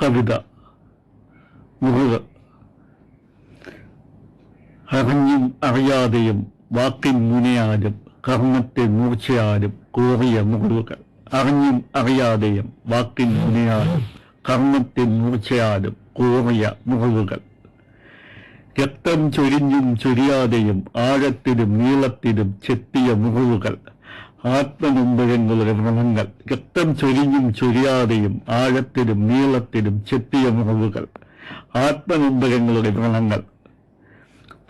കവിത മുറിവ് അറിഞ്ഞും അറിയാതെയും വാക്കിൻ മുനയാലും കർമ്മത്തെ മൂർച്ചയാലും കോറിയ മുറിവുകൾ അറിഞ്ഞും അറിയാതെയും വാക്കിൻ മുനയാലും കർമ്മത്തെ മൂർച്ചയാലും കോറിയ മുറിവുകൾ രക്തം ചൊരിഞ്ഞും ചൊരിയാതെയും ആഴത്തിലും നീളത്തിലും ചെത്തിയ മുറിവുകൾ ആത്മനൊമ്പരങ്ങളുടെ വ്രണങ്ങൾ രക്തം ചൊരിഞ്ഞും ചൊരിയാതെയും ആഴത്തിലും നീളത്തിലും ചെത്തിയ മുറിവുകൾ. ആത്മനൊമ്പരങ്ങളുടെ വ്രണങ്ങൾ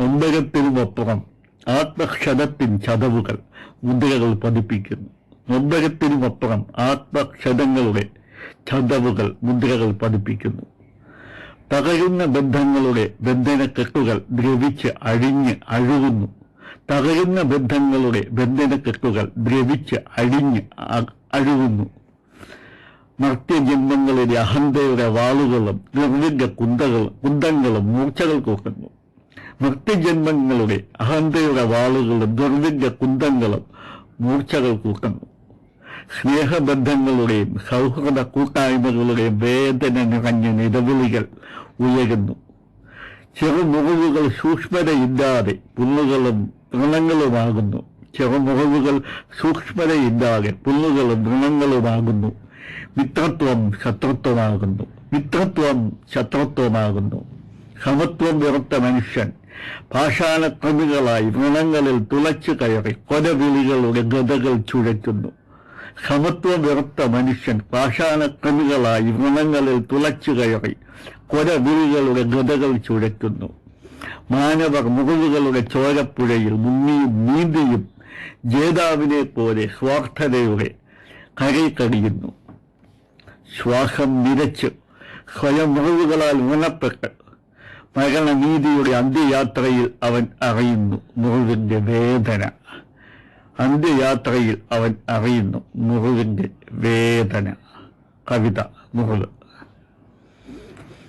നൊമ്പരത്തിനുമപ്പുറം ആത്മക്ഷതത്തിൻ ചതവുകൾ മുദ്രകൾ പതിപ്പിക്കുന്നു. നൊമ്പരത്തിനുമപ്പുറം ആത്മക്ഷതങ്ങളുടെ ചതവുകൾ മുദ്രകൾ പതിപ്പിക്കുന്നു. തകരുന്ന ബന്ധങ്ങളുടെ ബന്ധനക്കെട്ടുകൾ ദ്രവിച്ച് അഴിഞ്ഞ് അഴുകുന്നു. തകരുന്ന ബന്ധങ്ങളുടെ ബന്ധനക്കെട്ടുകൾ ദ്രവിച്ച് അഴിഞ്ഞ് അ- അഴുകുന്നു. മർത്യജന്മങ്ങളിലെ അഹന്തയുടെ വാളുകളും നിർവിഘ കുന്തകളും കുന്തങ്ങളും മൂർച്ചകൾ കോക്കുന്നു മർത്യജന്മങ്ങളുടെ അഹന്തയുടെ വാളുകളും ദുർവിന്റെ കുന്തങ്ങളും മൂർച്ചകൾ കൂട്ടുന്നു സ്നേഹബന്ധങ്ങളുടെയും സൗഹൃദ കൂട്ടായ്മകളുടെയും വേദന നിറഞ്ഞ നിലവിളികൾ ഉയരുന്നു. ചെറുമുറിവുകൾ സൂക്ഷ്മതയില്ലാതെ പുല്ലുകളും വൃണങ്ങളുമാകുന്നു ചെറുമുറിവുകൾ സൂക്ഷ്മതയില്ലാതെ പുല്ലുകളും വ്രണങ്ങളുമാകുന്നു മിത്രത്വം ശത്രുത്വമാകുന്നു. മിത്രത്വം ശത്രുത്വമാകുന്നു. സമത്വം വെറുത്ത മനുഷ്യൻ പാഷാണക്രമികളായി വൃണങ്ങളിൽ തുളച്ചു കയറി കൊലവിളികളുടെ ഗതകൾ ചുഴറ്റുന്നു. സമത്വം വെറുത്ത മനുഷ്യൻ പാഷാണക്രമികളായി വൃണങ്ങളിൽ തുളച്ചു കയറി കൊലവിളികളുടെ ഗതകൾ ചുഴറ്റുന്നു. മാനവർ മുറിവുകളുടെ ചോരപ്പുഴയിൽ മുങ്ങിയും നീന്തിയും ജേതാവിനെ പോലെ സ്വാർത്ഥതയുടെ കരയിൽ കടിയുന്നു ശ്വാസം നിരച്ച് സ്വയം മുറിവുകളാൽ ഉണപ്പെട്ട് മരണനീതിയുടെ അന്ത്യയാത്രയിൽ അവൻ അറിയുന്നു മുറിവിന്റെ വേദന. അന്ത്യയാത്രയിൽ അവൻ അറിയുന്നു മുറിവിന്റെ വേദന. കവിത മുറിവ്